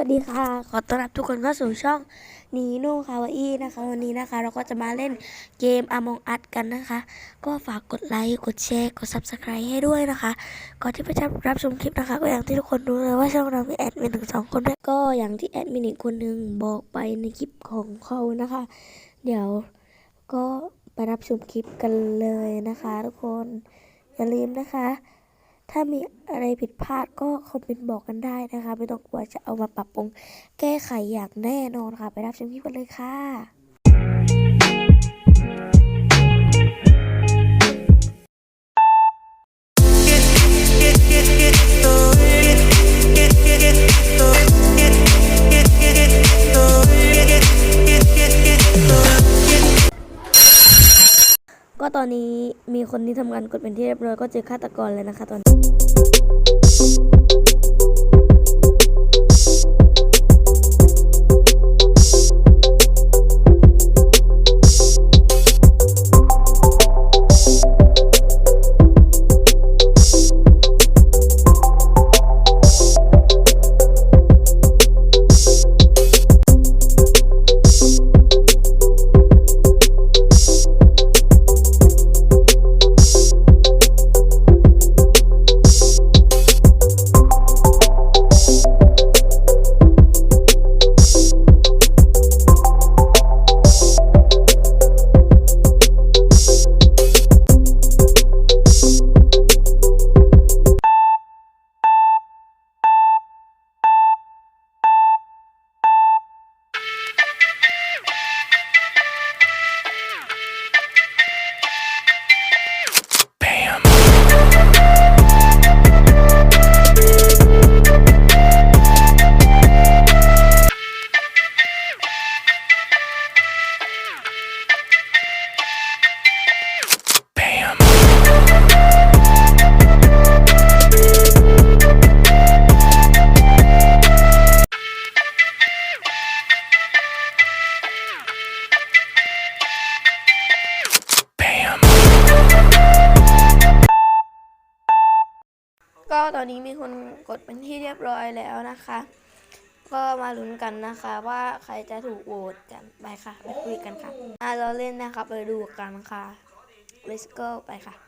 วัสดีค่ะ ขอต้อนรับทุกคนเข้าสู่ช่องนีโน่คาวาอี้นะคะ วันนี้นะคะ เราก็จะมาเล่นเกม Among Us กันนะคะ ก็ฝากกดไลค์กดแชร์กด Subscribe ให้ด้วยนะคะ ก่อนที่จะรับชมคลิปนะคะ ก็อย่างที่ทุกคนรู้เลยว่าช่องเรามีแอดมินถึงสองคนด้วยก็อย่างที่แอดมินอีกคนหนึ่งบอกไปในคลิปของเขานะคะ เดี๋ยวก็ไปรับชมคลิปกันเลยนะคะ ทุกคนอย่าลืมนะคะ ถ้ามีอะไรผิดพลาดก็คอมเมนต์บอกกันได้นะคะ ไม่ต้องกลัวจะเอามาปรับปรุงแก้ไขอย่างแน่นอนค่ะ ไปรับชมคลิปกันเลยค่ะ ตอนนี้มีคนที่ทำงานกดเป็นที่เรียบร้อยก็เจอฆาตกรแล้วนะคะตอนนี้ ตอนนี้มีคนกดเป็นที่เรียบร้อยแล้วนะคะ ก็มาลุ้นกันนะคะว่าใครจะถูกโหวตกันไปค่ะไปคุยกันค่ะอะเราเล่นนะคะไปดูกันค่ะ let's go ไปค่ะ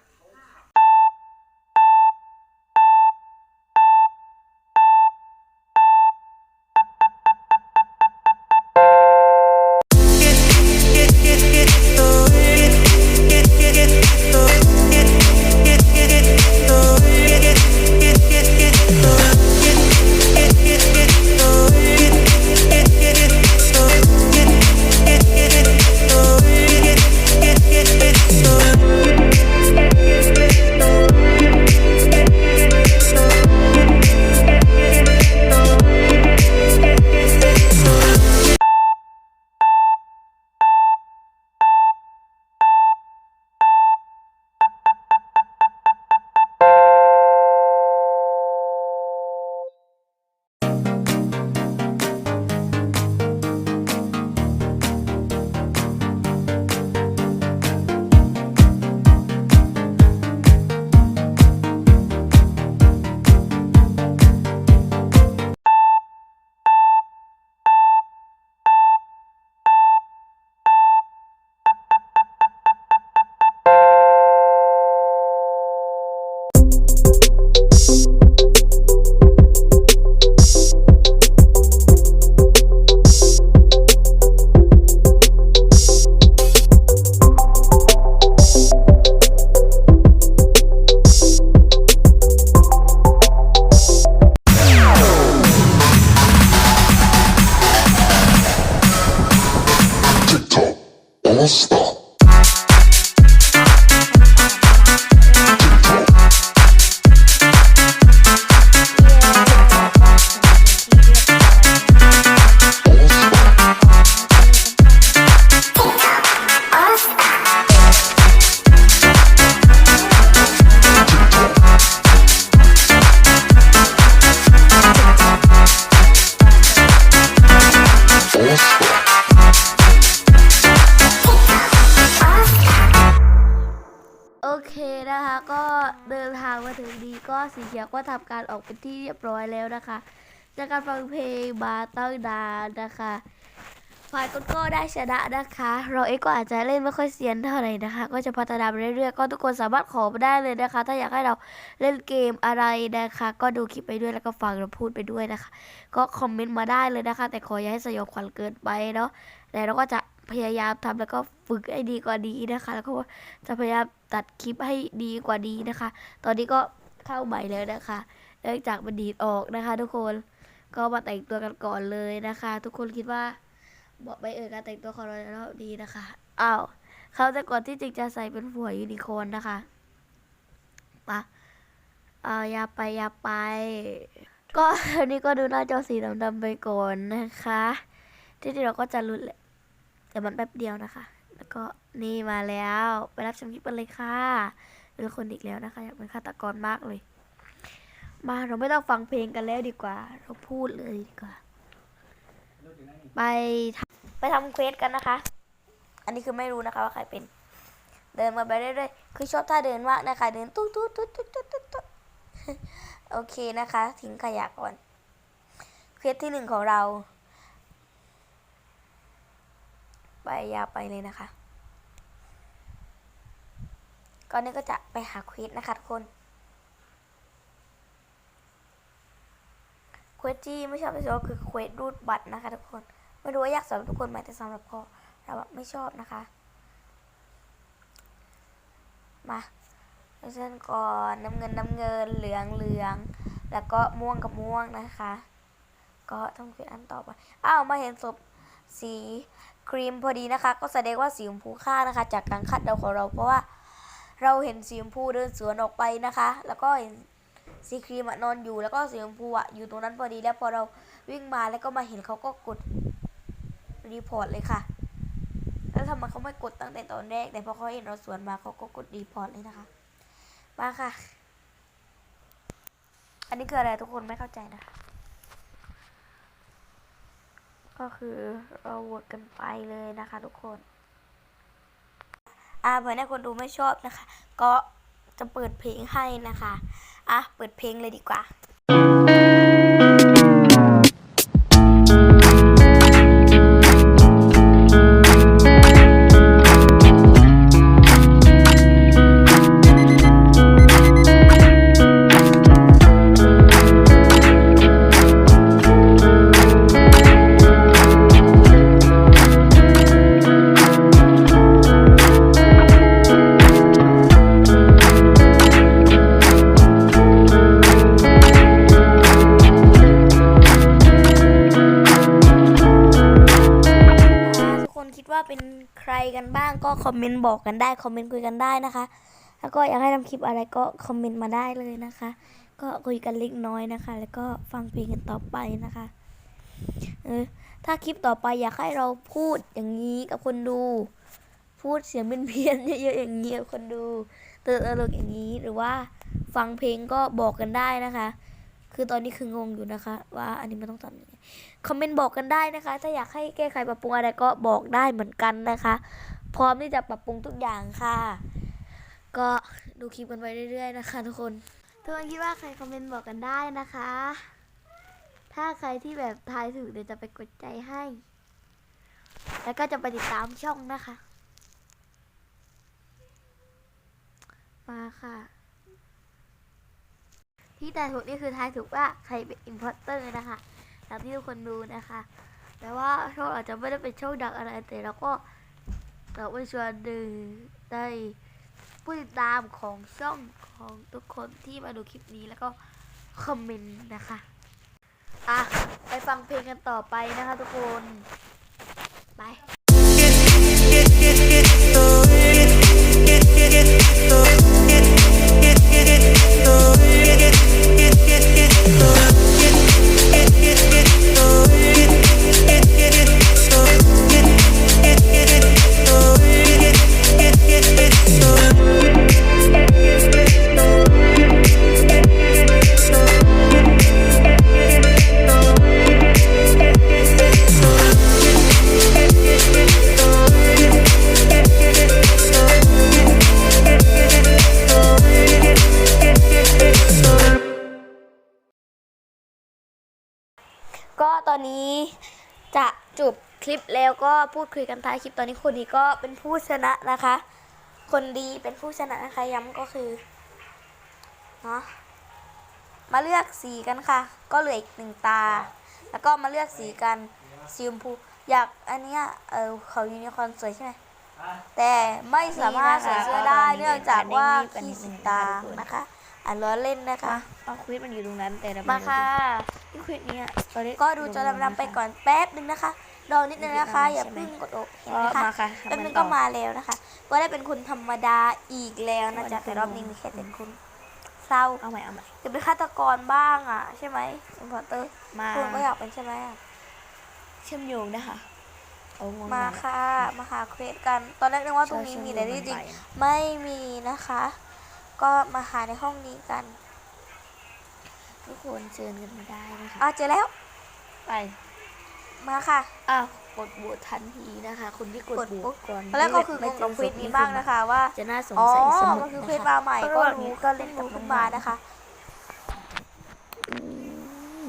ถึงดีก็สีเขียวก็ทำการออกเป็นที่เรียบร้อยแล้วนะคะ จากการฟังเพลงมาตั้งนานนะคะฝ่ายก็ก็ได้ชนะนะคะ เราเองก็อาจจะเล่นไม่ค่อยเซียนเท่าไหร่นะคะ ก็จะพัฒนาไปเรื่อยๆ ก็ทุกคนสามารถขอมาได้เลยนะคะ ถ้าอยากให้เราเล่นเกมอะไรนะคะ ก็ดูคลิปไปด้วยแล้วก็ฟังเราพูดไปด้วยนะคะ ก็คอมเมนต์มาได้เลยนะคะ แต่ขออย่าให้สยองขวัญเกินไปเนาะแต่เราก็จะพยายามทำแล้วก็ฝึกให้ดีกว่านี้นะคะ แล้วก็จะพยายาม ตัดคลิปให้ดีกว่านี้นะคะ ตอนนี้ก็เข้าใหม่แล้วนะคะเนื่องจากมันดีดออกนะคะ ทุกคนก็มาแต่งตัวกันก่อนเลยนะคะ ทุกคนคิดว่าบอกไปเอ่ยการแต่งตัวของเราแล้วดีนะคะอ้าวเขาจะก่อนที่จริงจะใส่เป็นหัวยูนิคอนนะคะปะเอาอย่าไปอย่าไป ก็อันนี้ก็ดูหน้าจอสีดำๆไปก่อนนะคะ ที่ที่เราก็จะลุ้นแหละแต่มันแป๊บเดียวนะคะ แล้วก็นี่มาแล้ว ไปรับชมคลิปกันเลยค่ะเป็นคนอีกแล้วนะคะ อยากเป็นฆาตกรมากเลย มาเราไม่ต้องฟังเพลงกันแล้วดีกว่า เราพูดเลยดีกว่า ไปไปทำเควสกันนะคะ อันนี้คือไม่รู้นะคะว่าใครเป็น เดินมาไปเรื่อยๆคือชอบท่าเดินมากนะคะเดินตุ๊ดตุ๊ดตุ๊ดตุ๊ดตุ๊ดตุ๊ดตุ๊ดโอเคนะคะ ทิ้งขยะก่อน เควสที่หนึ่งของเรา ไปยาวไปเลยนะคะ ก่อนนี้ก็จะไปหาควสนะคะทุกคนเควสที่ไม่ชอบที่สุดก็คือเควสรูดบัตรนะคะทุกคนไม่รู้ว่ายากสำหรับทุกคนไหมแต่สำหรับพอเราอะไม่ชอบนะคะ มาเส้นก่อนน้ำเงินน้ำเงินเหลืองเหลือง แล้วก็ม่วงกับม่วงนะคะ ก็ต้องเควสอันต่อไปอ้าวมาเห็นศพ สีครีมพอดีนะคะ ก็แสดงว่าสีชมพูค่านะคะ จากการคาดเดาของเราเพราะว่าเราเห็นสีชมพูเดินสวนออกไปนะคะ แล้วก็เห็นสีครีมอะนอนอยู่แล้วก็สีชมพูอะอยู่ตรงนั้นพอดีแล้วพอเราวิ่งมาแล้วก็มาเห็นเขาก็กดรีพอร์ตเลยค่ะ แล้วทำไมเขาไม่กดตั้งแต่ตอนแรก แต่พอเขาเห็นเราสวนมาเขาก็กดรีพอร์ตเลยนะคะ มาค่ะ อันนี้คืออะไรทุกคนไม่เข้าใจนะคะ ก็คือเราโหวตกันไปเลยนะคะทุกคน อ่าเผื่อในคนดูไม่ชอบนะคะ ก็จะเปิดเพลงให้นะคะ อะ เปิดเพลงเลยดีกว่า ว่าเป็นใครกันบ้างก็คอมเมนต์บอกกันได้คอมเมนต์คุยกันได้นะคะ แล้วก็อยากให้ทำคลิปอะไรก็คอมเมนต์มาได้เลยนะคะ ก็คุยกันเล็กน้อยนะคะ แล้วก็ฟังเพลงกันต่อไปนะคะเออถ้าคลิปต่อไปอยากให้เราพูดอย่างนี้กับคนดู พูดเสียงเป็นเพี้ยนเยอะๆอย่างนี้กับคนดูเตือนตลกอย่างนี้หรือว่าฟังเพลงก็บอกกันได้นะคะ คือตอนนี้คืองงอยู่นะคะ ว่าอันนี้มันต้องทำยังไงคอมเมนต์บอกกันได้นะคะ ถ้าอยากให้แก้ไขปรับปรุงอะไรก็บอกได้เหมือนกันนะคะ พร้อมที่จะปรับปรุงทุกอย่างค่ะ ก็ดูคลิปกันไปเรื่อยๆนะคะ ทุกคนทุกคนคิดว่าใครคอมเมนต์บอกกันได้นะคะ ถ้าใครที่แบบทายถูกเดี๋ยวจะไปกดใจให้ แล้วก็จะไปติดตามช่องนะคะ มาค่ะ ที่ได้ถูกนี่คือทายถูกว่าใครเป็นอินพอร์เตอร์นะคะตามที่ทุกคนดูนะคะ แต่ว่าโชคอาจจะไม่ได้เป็นโชคดังอะไรแต่เราก็เราไปชวนดึงได้ผู้ติดตามของช่องของทุกคนที่มาดูคลิปนี้แล้วก็คอมเมนต์นะคะ อะ ไปฟังเพลงกันต่อไปนะคะทุกคน ไป Oh love. ตอนนี้จะจบคลิปแล้วก็พูดคุยกันท้ายคลิปตอนนี้คนดีก็เป็นผู้ชนะนะคะ คนดีเป็นผู้ชนะนะคะย้ำก็คือเนาะมาเลือกสีกันค่ะ ก็เหลืออีกหนึ่งตา แล้วก็มาเลือกสีกันสีชมพูอยากอันเนี้ยเออเขายูนิคอร์นสวยใช่ไหมแต่ไม่สามารถใส่เสื้อได้เนื่องจากว่าขี้สีตานะคะ อะล้อเล่นนะคะ เอาควิดมันอยู่ตรงนั้นแต่เรามาไค่ะรู้ควิดเนี้ยตอนนี้ก็ดูจอดำๆไปก่อนแป๊บนึงนะคะรอนิดนึงนะคะ อย่าเพิ่งกดอกเห็นก็ไหมคะมาค่ะแป๊บนึงก็มาแล้วนะคะ ก็ได้เป็นคุณธรรมดาอีกแล้วนะจ๊ะแต่รอบนี้มีแค่เป็นคุณเศร้าเอาใหม่เอาใหม่จะเป็นฆาตกรบ้างอะ ใช่ไหมอินพอร์เตอร์มาคุณก็อยากเป็นใช่ไหมอะเชื่อมโยงนะคะเอางงมาค่ะ มาหาเควสกัน ตอนแรกนึกว่าตรงนี้มีแต่ที่จริงไม่มีนะคะ ก็มาหาในห้องนี้กัน ทุกคนเชิญกันมาได้นะคะอะเจอแล้ว ไป มาค่ะ อ้าวกดโหวตทันทีนะคะคุณที่กดกดโหวปุ๊ตบ ก่อนตอนแรกก็คืองงกับเควสนี้บ้างนะคะ ว่า จะน่าสงอ๋อ สัยเสมอมันคือนะเควสคะ มาใหม่เพก็ราะว่ารู้ก็เล่นกับขึ้นมานะคะ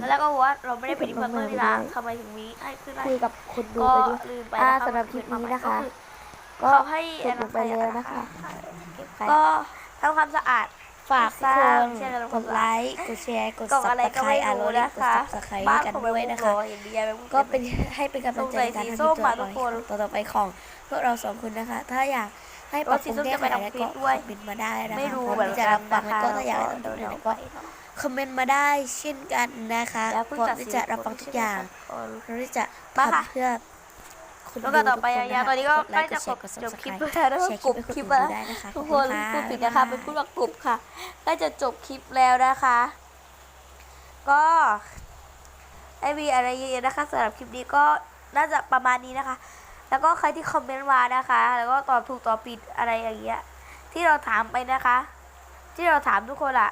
แล้วก็บอกว่าเราไม่ได้เป็นอินพอร์เตอร์นี่นะทำไมถึงมีให้ขึ้นได้คุยกับคนดูก็ไปด้วย ลืมไปอ่านะคะสำหรับคลิปนี้นะคะ ก็เขาให้จบลงไปแล้วนะคะ ก็ ทำความสะอาด ฝากทุกคนใช่แล้วกดไลค์ กดแชร์ กดกล่องซับอะไรสก็ไครไม่ต์อะรู้เราเรียนะกกดคะซับสไครต์บ้านกันของด้วยนะคะเห็นดีอะไรก็เป็นให้เป็นกำลังใจในการสงสัยสีทำส้คลิมปอะต่อทุกคนต่อต่อไปของพวกเราสองคนนะคะ ถ้าอยากให้ปรับปรุงแก้ไขอะไรก็คอมเมนต์มาได้นะคะไม่รู้พร้อเหมือนที่จะกัรันบฟังนะคะแล้วก็ถ้าอยากให้ทำเดี๋ยวอะไรเราก็ไปคอมเมนต์มาได้เช่นกันนะคะแล้วเพิ่งพร้อมตัดที่สินจะรับฟังทุกอย่างเออพร้อมที่จะมาค่ะทำเพื่อคุณ แล้วก็ต่อไปทุกคนยาวๆตอนนี้ก็ดไลใกล้ค์จะกดแชร์กดจบคลิป subscribe แล้วนะคะแชร์กลุ่มคคลิลิปปแล้วได้นะคะทุกคนขอบพูณดผิดนะคะบ๊ายบายเป็นผู้หลักกลุ่มค่ะใกล้จะจบคลิปแล้วนะคะ ก็ไอมีอะไรเยอะๆนะคะสำหรับคลิปนี้ก็น่าจะประมาณนี้นะคะ แล้วก็ใครที่คอมเมนต์มานะคะ แล้วก็ตอบถูกตอบผิดอะไรอย่างเงี้ยที่เราถามไปนะคะ ที่เราถามทุกคนอะ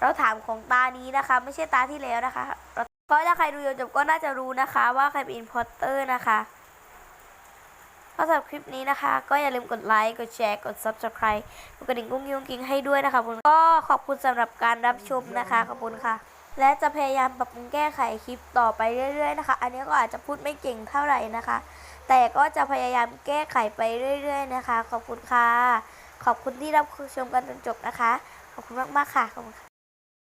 เราถามของตานี้นะคะ ไม่ใช่ตาที่แล้วนะคะเพราะถ้าใครดูจนจบก็น่าจะรู้นะคะ ว่าใครเป็นอินพอร์เตอร์นะคะ ก็สำหรับคลิปนี้นะคะ ก็อย่าลืมกดไลค์ กดแชร์ กด subscribe กดกระดิ่งกุ้งกิ้งกิ้งให้ด้วยนะคะผมก็ขอบคุณสำหรับการรับชมนะคะ ขอบคุณค่ะ และจะพยายามปรับปรุงแก้ไขคลิปต่อไปเรื่อยๆนะคะ อันนี้ก็อาจจะพูดไม่เก่งเท่าไหร่นะคะ แต่ก็จะพยายามแก้ไขไปเรื่อย ๆ นะคะ ขอบคุณค่ะ ขอบคุณที่รับชมกันจนจบนะคะ ขอบคุณมากๆค่ะ ขอบคุณค่ะ